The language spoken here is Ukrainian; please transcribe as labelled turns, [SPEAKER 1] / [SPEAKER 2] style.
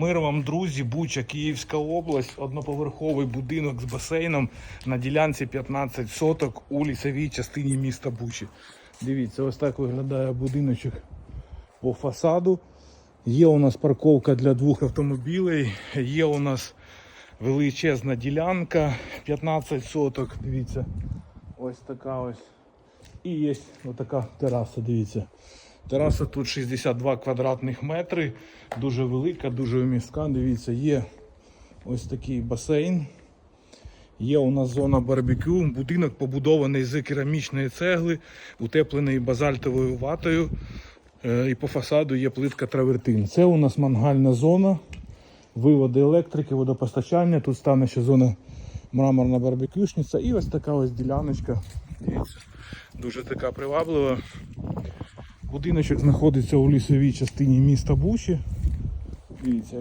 [SPEAKER 1] Мир вам, друзі, Буча, Київська область, одноповерховий будинок з басейном на ділянці 15 соток у лісовій частині міста Бучі. Дивіться, ось так виглядає будиночок по фасаду. Є у нас парковка для двох автомобілей, є у нас величезна ділянка 15 соток. Дивіться, ось така ось. І є отака тераса, дивіться. Тераса тут 62 квадратних метри, дуже велика, дуже вмістка. Дивіться, є ось такий басейн. Є у нас зона барбекю. Будинок побудований з керамічної цегли, утеплений базальтовою ватою. Е, І по фасаду є плитка травертин. Це у нас мангальна зона, виводи електрики, водопостачання. Тут стане ще зона мраморна барбекюшниця. І ось така ось діляночка. Дивіться, дуже така приваблива. Будиночок знаходиться у лісовій частині міста Бучі. Дивіться,